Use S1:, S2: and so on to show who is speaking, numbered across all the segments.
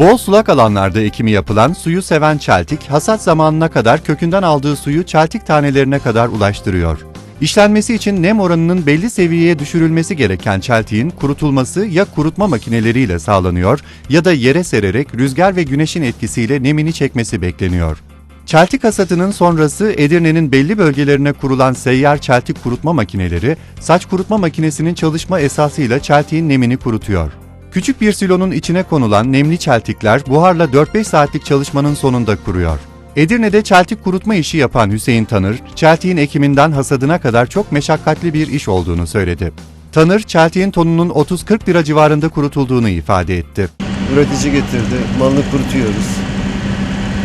S1: Bol sulak alanlarda ekimi yapılan suyu seven çeltik, hasat zamanına kadar kökünden aldığı suyu çeltik tanelerine kadar ulaştırıyor. İşlenmesi için nem oranının belli seviyeye düşürülmesi gereken çeltiğin kurutulması ya kurutma makineleriyle sağlanıyor ya da yere sererek rüzgar ve güneşin etkisiyle nemini çekmesi bekleniyor. Çeltik hasatının sonrası Edirne'nin belli bölgelerine kurulan seyyar çeltik kurutma makineleri, saç kurutma makinesinin çalışma esasıyla çeltiğin nemini kurutuyor. Küçük bir silonun içine konulan nemli çeltikler buharla 4-5 saatlik çalışmanın sonunda kuruyor. Edirne'de çeltik kurutma işi yapan Hüseyin Tanır, çeltiğin ekiminden hasadına kadar çok meşakkatli bir iş olduğunu söyledi. Tanır, çeltiğin tonunun 30-40 lira civarında kurutulduğunu ifade etti.
S2: Üretici getirdi. Malını kurutuyoruz.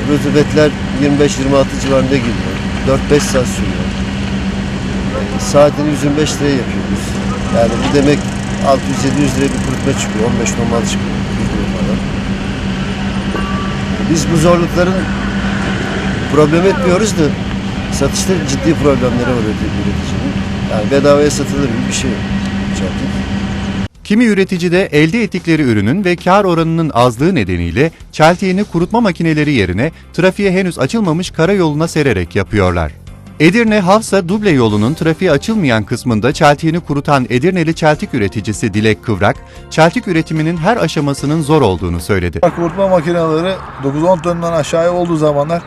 S2: Rutubetler 25-26 civarında geliyor. 4-5 saat sürüyor. Saatini 125 liraya yapıyoruz. Yani bu demek 600-700 liraya bir kurutma çıkıyor. 15 normal çıkıyor. falan. Biz bu zorlukların problem etmiyoruz da satışta ciddi problemleri var üreticinin. Yani bedavaya satılır gibi bir şey. Çeltik.
S1: Kimi üretici de elde ettikleri ürünün ve kar oranının azlığı nedeniyle çeltiğini kurutma makineleri yerine trafiğe henüz açılmamış karayoluna sererek yapıyorlar. Edirne Havsa duble yolunun trafiğe açılmayan kısmında çeltiğini kurutan Edirneli çeltik üreticisi Dilek Kıvrak, çeltik üretiminin her aşamasının zor olduğunu söyledi.
S3: Kurutma makineleri 9-10 tondan aşağıya olduğu zamanlar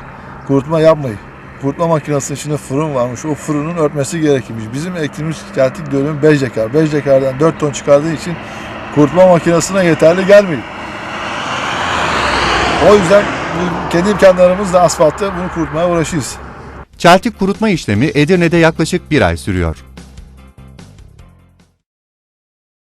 S3: kurutma yapmayın. Kurutma makinesinin içinde fırın varmış. O fırının örtmesi gerekirmiş. Bizim ektiğimiz celtik dönümü 5 dekar. 5 dekardan 4 ton çıkardığı için kurutma makinesine yeterli gelmiyor. O yüzden kendi imkanlarımızla asfaltta bunu kurutmaya uğraşıyoruz.
S1: Çeltik kurutma işlemi Edirne'de yaklaşık bir ay sürüyor.